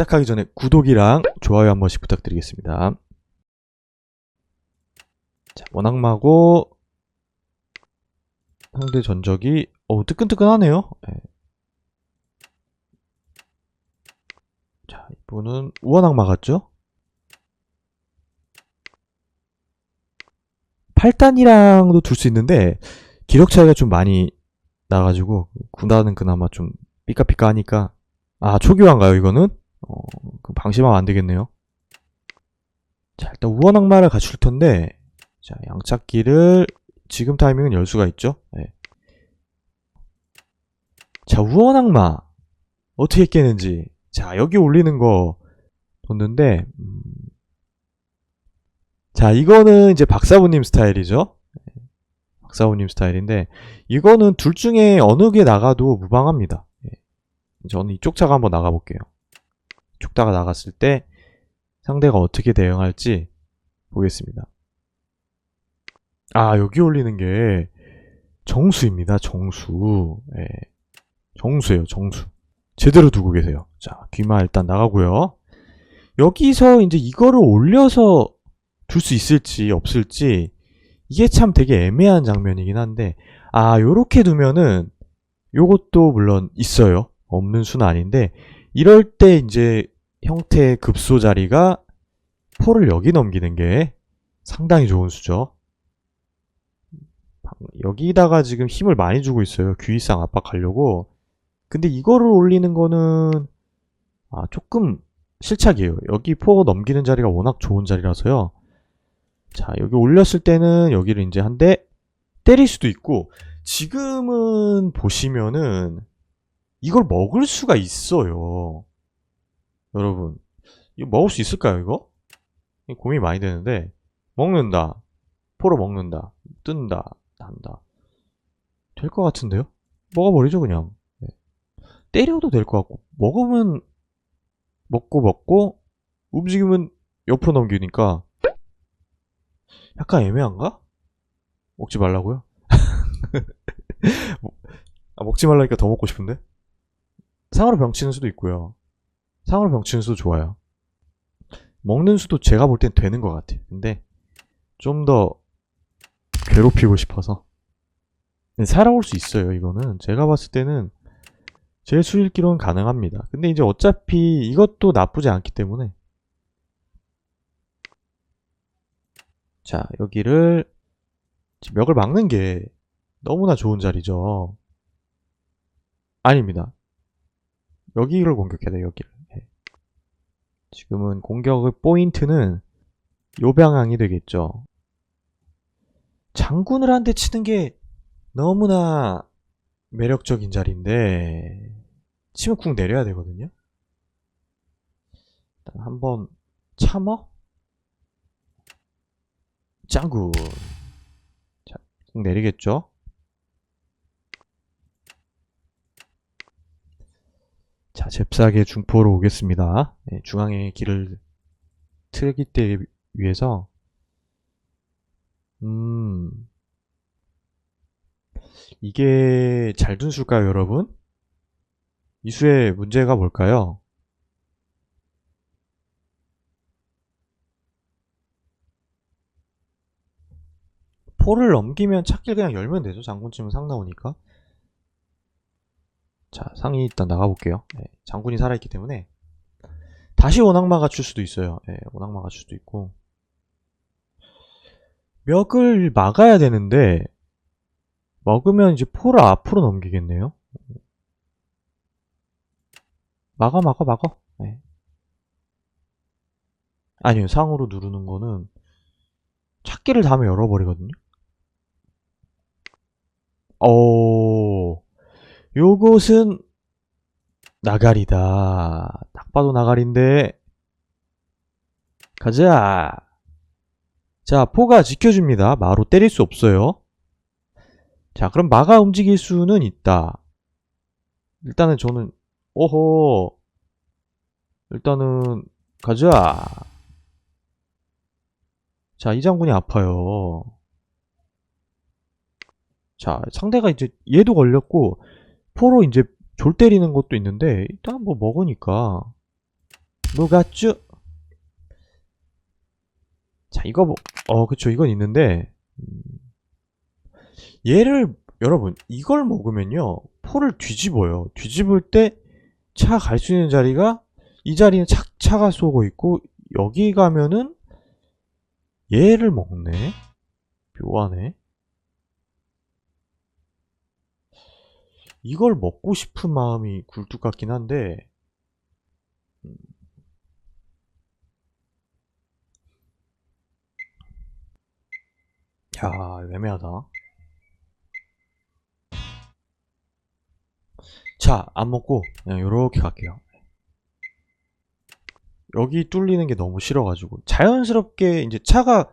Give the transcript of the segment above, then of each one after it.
시작하기 전에 구독이랑 좋아요 한 번씩 부탁드리겠습니다. 자, 원악마고 상대 전적이 어 뜨끈뜨끈하네요. 예. 자, 이분은 우원악마 같죠? 8단이랑도 둘 수 있는데 기력 차이가 좀 많이 나가지고 군단은 그나마 좀 삐까삐까 하니까 아 초기화인가요 이거는? 어, 그 방심하면 안 되겠네요. 자 일단 우원 악마를 갖출 텐데 자 양착기를 지금 타이밍은 열 수가 있죠. 네. 자 우원 악마 어떻게 깨는지 자 여기 올리는 거 뒀는데 음, 자 이거는 이제 박사부님 스타일이죠. 네. 박사부님 스타일인데 이거는 둘 중에 어느 게 나가도 무방합니다. 예. 저는 이쪽 차가 한번 나가볼게요. 차가 나갔을 때 상대가 어떻게 대응할지 보겠습니다. 아 여기 올리는 게 정수입니다. 정수. 예. 정수예요. 정수. 제대로 두고 계세요. 자 귀마 일단 나가고요. 여기서 이제 이거를 올려서 둘 수 있을지 없을지 이게 참 되게 애매한 장면이긴 한데 아 요렇게 두면은 요것도 물론 있어요 없는 수는 아닌데 이럴 때 이제 형태의 급소 자리가 포를 여기 넘기는 게 상당히 좋은 수죠. 여기다가 지금 힘을 많이 주고 있어요. 귀이상 압박하려고. 근데 이거를 올리는 거는 아 조금 실착이에요. 여기 포 넘기는 자리가 워낙 좋은 자리라서요. 자, 여기 올렸을 때는 여기를 이제 한 대 때릴 수도 있고, 지금은 보시면은 이걸 먹을 수가 있어요. 여러분, 이거 먹을 수 있을까요, 이거? 고민이 많이 되는데, 먹는다. 포로 먹는다. 뜬다. 난다. 될 것 같은데요? 먹어버리죠, 그냥. 네. 때려도 될 것 같고, 먹으면 먹고 먹고, 움직이면 옆으로 넘기니까, 약간 애매한가? 먹지 말라고요? 아, 먹지 말라니까 더 먹고 싶은데? 상으로 병치는 수도 있고요. 상으로 병치는 수도 좋아요. 먹는 수도 제가 볼 땐 되는 것 같아요. 근데 좀 더 괴롭히고 싶어서 살아올 수 있어요. 이거는 제가 봤을 때는 제 수일기로는 가능합니다. 근데 이제 어차피 이것도 나쁘지 않기 때문에 자, 여기를 멱을 막는 게 너무나 좋은 자리죠. 아닙니다. 여기를 공격해야 돼요, 여기를. 네. 지금은 공격의 포인트는 요 방향이 되겠죠. 장군을 한 대 치는 게 너무나 매력적인 자리인데 치면 쿵 내려야 되거든요. 한번 참어? 짱구. 자, 꾹 내리겠죠? 자, 잽싸게 중포로 오겠습니다. 네, 중앙에 길을 틀기 때 위해서 음 이게 잘둔 수일까요, 여러분? 이 수의 문제가 뭘까요? 포를 넘기면 찾길 그냥 열면 되죠. 장군쯤은 상 나오니까. 자, 상이 일단 나가볼게요. 네, 장군이 살아있기 때문에. 다시 원악마가 줄 수도 있어요. 네, 원악마가 줄 수도 있고. 멱을 막아야 되는데, 먹으면 이제 포를 앞으로 넘기겠네요. 막아, 막아, 막아. 네. 아니요, 상으로 누르는 거는 찾기를 다음에 열어버리거든요. 오, 요것은 나가리다. 딱 봐도 나가리인데. 가자. 자, 포가 지켜줍니다. 마로 때릴 수 없어요. 자, 그럼 마가 움직일 수는 있다. 일단은 저는, 오호. 일단은, 가자. 자, 이 장군이 아파요. 자, 상대가 이제 얘도 걸렸고 포로 이제 졸 때리는 것도 있는데 일단 뭐 먹으니까. 녹았쥬 자 이거 뭐, 어 그쵸. 이건 있는데 음, 얘를 여러분 이걸 먹으면요 포를 뒤집어요. 뒤집을 때 차 갈 수 있는 자리가 이 자리는 차, 차가 쏘고 있고 여기 가면은 얘를 먹네. 묘하네 이걸 먹고 싶은 마음이 굴뚝 같긴 한데 음. 야 애매하다 자, 안 먹고 그냥 요렇게 갈게요. 여기 뚫리는 게 너무 싫어가지고 자연스럽게 이제 차가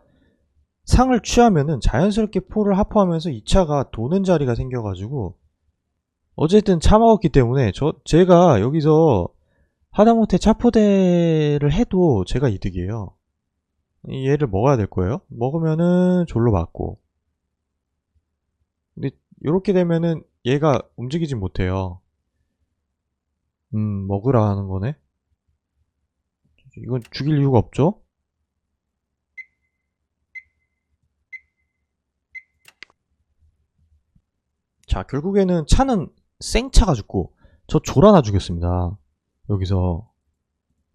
상을 취하면은 자연스럽게 포를 하포하면서 이 차가 도는 자리가 생겨가지고 어쨌든 차 먹었기 때문에 저 제가 여기서 하다못해 차포대를 해도 제가 이득이에요. 이 얘를 먹어야 될 거예요. 먹으면은 졸로 맞고 근데 이렇게 되면은 얘가 움직이지 못해요. 음, 먹으라 하는 거네? 이건 죽일 이유가 없죠? 자, 결국에는 차는 생차가 죽고, 저 졸아나 죽였습니다. 여기서.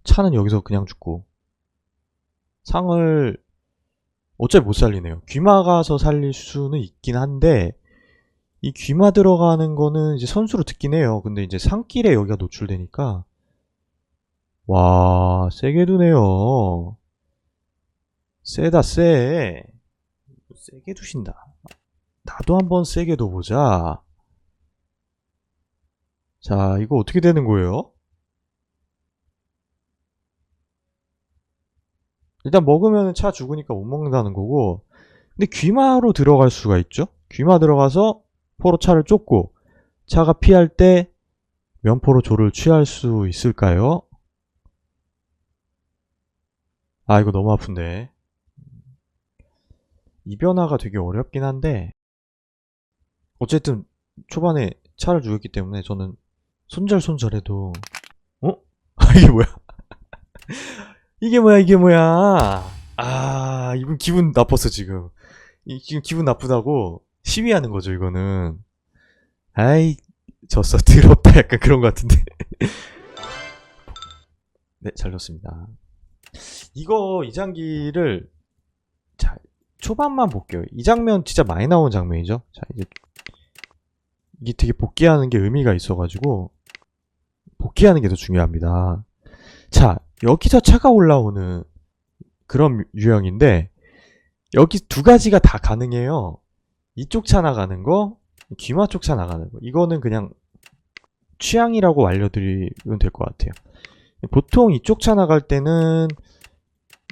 차는 여기서 그냥 죽고. 상을, 어차피 못 살리네요. 귀마 가서 살릴 수는 있긴 한데, 이 귀마 들어가는 거는 이제 선수로 듣긴 해요. 근데 이제 산길에 여기가 노출되니까 와 세게 두네요. 세다 세. 세게 두신다. 나도 한번 세게 둬보자. 자 이거 어떻게 되는 거예요? 일단 먹으면 차 죽으니까 못 먹는다는 거고 근데 귀마로 들어갈 수가 있죠? 귀마 들어가서 포로 차를 쫓고 차가 피할 때 면포로 조를 취할 수 있을까요? 아 이거 너무 아픈데 이 변화가 되게 어렵긴 한데 어쨌든 초반에 차를 죽였기 때문에 저는 손절 손절해도 어? 아 이게 뭐야 이게 뭐야 이게 뭐야 아 이분 기분 나빴어 지금 이, 지금 기분 나쁘다고 시위하는 거죠, 이거는. 아이, 졌어. 더럽다. 약간 그런 것 같은데. 네, 잘 졌습니다. 이거, 이 장기를, 자, 초반만 볼게요. 이 장면 진짜 많이 나온 장면이죠. 자, 이제, 이게 되게 복귀하는 게 의미가 있어가지고, 복귀하는 게 더 중요합니다. 자, 여기서 차가 올라오는 그런 유형인데, 여기 두 가지가 다 가능해요. 이쪽 차 나가는 거, 귀마 쪽 차 나가는 거. 이거는 그냥 취향이라고 알려드리면 될 것 같아요. 보통 이쪽 차 나갈 때는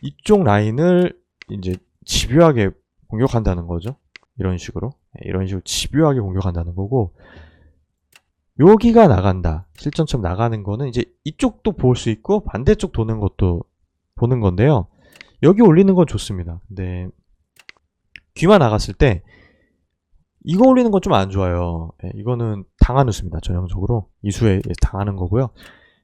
이쪽 라인을 이제 집요하게 공격한다는 거죠. 이런 식으로. 네, 이런 식으로 집요하게 공격한다는 거고, 여기가 나간다. 실전처럼 나가는 거는 이제 이쪽도 볼 수 있고, 반대쪽 도는 것도 보는 건데요. 여기 올리는 건 좋습니다. 근데, 귀마 나갔을 때, 이거 올리는 건 좀 안 좋아요. 예, 이거는 당하는 수입니다. 전형적으로. 이수에 당하는 거고요.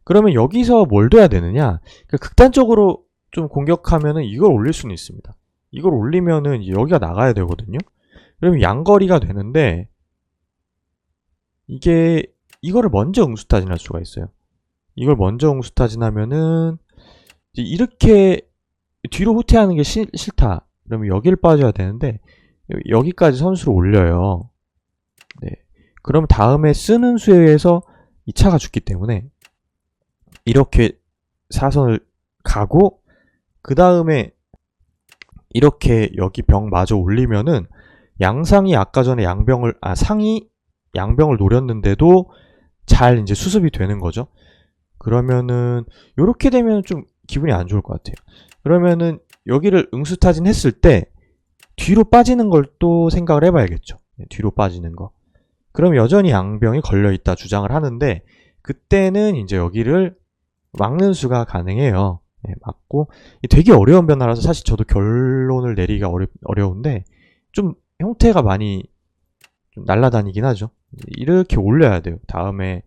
그러면 여기서 뭘 둬야 되느냐? 그러니까 극단적으로 좀 공격하면은 이걸 올릴 수는 있습니다. 이걸 올리면은 여기가 나가야 되거든요. 그러면 양거리가 되는데 이게 이거를 먼저 응수 타진할 수가 있어요. 이걸 먼저 응수 타진하면은 이렇게 뒤로 후퇴하는 게 싫, 싫다. 그러면 여기를 빠져야 되는데 여기까지 선수를 올려요. 네. 그럼 다음에 쓰는 수에 의해서 이 차가 죽기 때문에 이렇게 사선을 가고 그 다음에 이렇게 여기 병 마저 올리면은 양상이 아까 전에 양병을 아 상이 양병을 노렸는데도 잘 이제 수습이 되는 거죠. 그러면은 이렇게 되면 좀 기분이 안 좋을 것 같아요. 그러면은 여기를 응수타진 했을 때 뒤로 빠지는 걸 또 생각을 해봐야겠죠. 네, 뒤로 빠지는 거. 그럼 여전히 양병이 걸려 있다 주장을 하는데 그때는 이제 여기를 막는 수가 가능해요. 네, 막고 되게 어려운 변화라서 사실 저도 결론을 내리기가 어려, 어려운데 좀 형태가 많이 좀 날라다니긴 하죠. 이렇게 올려야 돼요. 다음에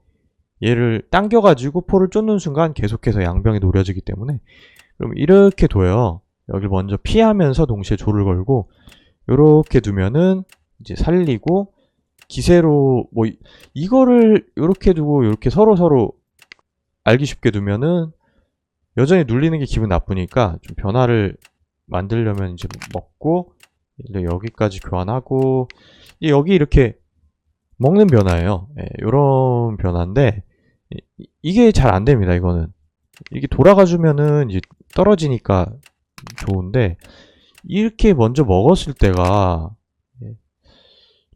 얘를 당겨가지고 포를 쫓는 순간 계속해서 양병이 노려지기 때문에 그럼 이렇게 둬요. 여기를 먼저 피하면서 동시에 조를 걸고 요렇게 두면은 이제 살리고 기세로 뭐 이- 이거를 요렇게 두고 요렇게 서로 서로 알기 쉽게 두면은 여전히 눌리는 게 기분 나쁘니까 좀 변화를 만들려면 이제 먹고 여기까지 교환하고 여기 이렇게 먹는 변화예요. 예, 요런 변화인데 이- 이게 잘 안 됩니다. 이거는 이게 돌아가 주면은 이제 떨어지니까 좋은데 이렇게 먼저 먹었을 때가 예,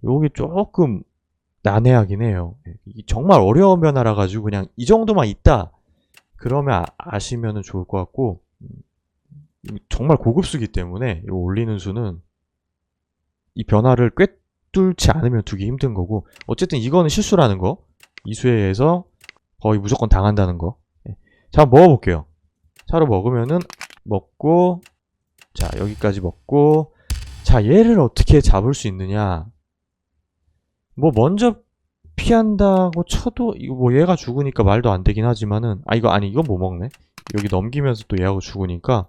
요게 조금 난해하긴 해요. 예, 정말 어려운 변화라 가지고 그냥 이 정도만 있다 그러면 아, 시면 좋을 것 같고 음, 정말 고급수기 때문에 이 올리는 수는 이 변화를 꿰뚫지 않으면 두기 힘든 거고 어쨌든 이거는 실수라는 거 이수에 의해서 거의 무조건 당한다는 거. 예. 먹어볼게요. 차로 먹으면은 먹고 자 여기까지 먹고 자 얘를 어떻게 잡을 수 있느냐 뭐 먼저 피한다고 쳐도 이거 뭐 얘가 죽으니까 말도 안 되긴 하지만은 아 이거 아니 이건 못 먹네 여기 넘기면서 또 얘하고 죽으니까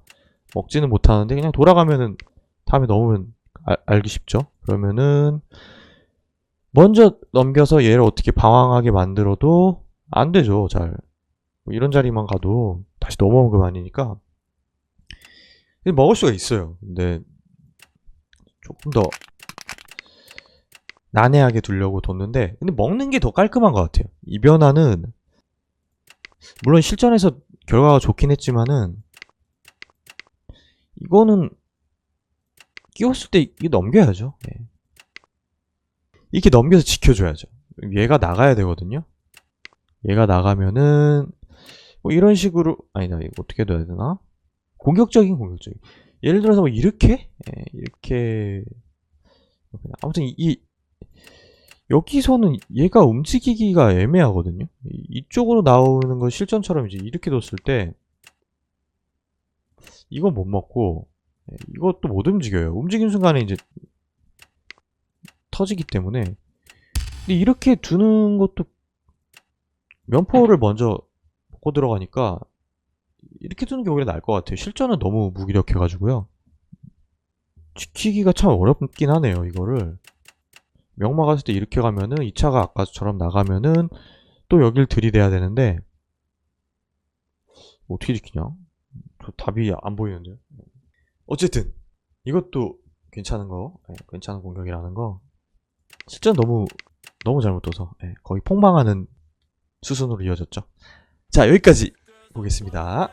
먹지는 못하는데 그냥 돌아가면은 다음에 넘으면 알, 알기 쉽죠? 그러면은 먼저 넘겨서 얘를 어떻게 방황하게 만들어도 안 되죠 잘. 뭐 이런 자리만 가도 다시 넘어온 거 아니니까. 먹을 수가 있어요. 근데 조금 더 난해하게 두려고 뒀는데 근데 먹는 게 더 깔끔한 것 같아요. 이 변화는 물론 실전에서 결과가 좋긴 했지만은 이거는 끼웠을 때 이게 넘겨야죠. 예. 이렇게 넘겨서 지켜줘야죠. 얘가 나가야 되거든요. 얘가 나가면은 뭐 이런 식으로 아니다 이거 어떻게 해야 되나? 공격적인 공격적인. 예를 들어서 뭐 이렇게? 예, 이렇게 아무튼 이, 이 여기서는 얘가 움직이기가 애매하거든요. 이- 이쪽으로 나오는 건 실전처럼 이제 이렇게 뒀을 때 이건 못 먹고 예, 이것도 못 움직여요 움직인 순간에 이제 터지기 때문에 근데 이렇게 두는 것도 면포를 먼저 먹고 들어가니까 이렇게 두는 게 오히려 나을 것 같아요. 실전은 너무 무기력해가지고요. 지키기가 참 어렵긴 하네요, 이거를. 명마 갔을 때 이렇게 가면은 2차가 아까처럼 나가면은 또 여길 들이대야 되는데 어떻게 지키냐? 저 답이 안 보이는데요. 어쨌든 이것도 괜찮은 거, 예, 괜찮은 공격이라는 거. 실전 너무 너무 잘못 둬서 예, 거의 폭망하는 수순으로 이어졌죠. 자 여기까지 보겠습니다.